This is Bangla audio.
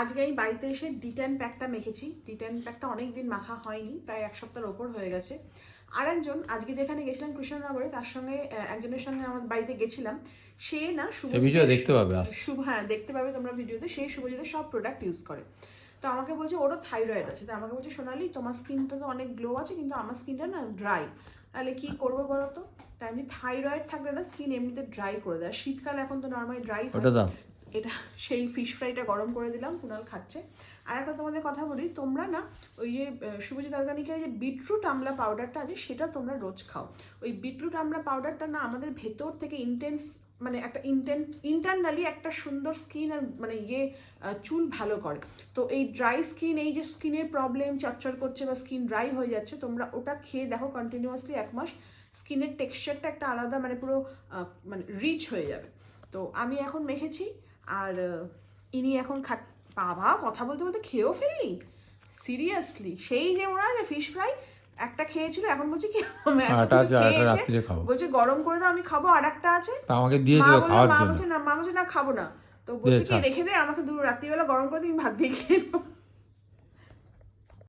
আজকে আমি বাড়িতে এসে ডিটেন প্যাকটা মেখেছি। ডিটেন প্যাকটা অনেক দিন মাখা হয়নি প্রায় এক সপ্তাহের ওপর হয়ে গেছে। আর একজন আজকে যেখানে গেছিলাম কৃষ্ণনগরে তার সঙ্গে একজনের সঙ্গে আমার বাড়িতে গেছিলাম। সে না ভিডিও দেখতে পাবে শুভ হ্যাঁ দেখতে পাবে তোমরা ভিডিওতে সেই শুভজিতের সব প্রোডাক্ট ইউজ করে। তো আমাকে বলছে ওরও থাইরয়েড আছে। তো আমাকে বলছে সোনালি তোমার স্কিনটা তো অনেক গ্লো আছে কিন্তু আমার স্কিনটা না ড্রাই তাহলে কি করব বলো তো? তাই এমনি থাইরয়েড থাকলে না স্কিন এমনিতে ড্রাই করে দেয়। শীতকাল এখন তো নর্মালি ড্রাই ওটা দাও। এটা সেই ফিশ ফ্রাইটা গরম করে দিলাম, কুনাল খাচ্ছে। আর একটা তোমাদের কথা বলি, তোমরা না ওই যে শুভজিৎ অর্গানিকের যে বিটরুট আমলা পাউডারটা আছে, সেটা তোমরা রোজ খাও। ওই বিটরুট আমলা পাউডারটা না আমাদের ভেতর থেকে ইন্টেন্স মানে একটা ইন্টেন ইন্টারনালি একটা সুন্দর স্কিন আর মানে ইয়ে চুল ভালো করে। তো এই ড্রাই স্কিন এই যে স্কিনের প্রবলেম চচ্চর করছে বা স্কিন ড্রাই হয়ে যাচ্ছে, তোমরা ওটা খেয়ে দেখো কন্টিনিউয়াসলি এক মাস। স্কিনের টেক্সচারটা একটা আলাদা মানে পুরো মানে রিচ হয়ে যাবে। তো আমি এখন মেখেছি আর ইনি এখন খাট বাবা কথা বলতে বলতে খেয়েও ফেললি? সিরিয়াসলি সেই যে ওরা যে ফিশ ফ্রাই একটা খেয়েছিল এখন বলছে কি আছে। বলছে গরম করে দাও আমি খাব আর একটা আছে। আমাকে দিয়েছিল খাওয়ার জন্য। না মা বলছে না খাব না। তো বলছে কি রেখে দে আমাকে দু রাত্রিবেলা গরম করে তুমি ভাত দিয়ে খেয়ে নেব।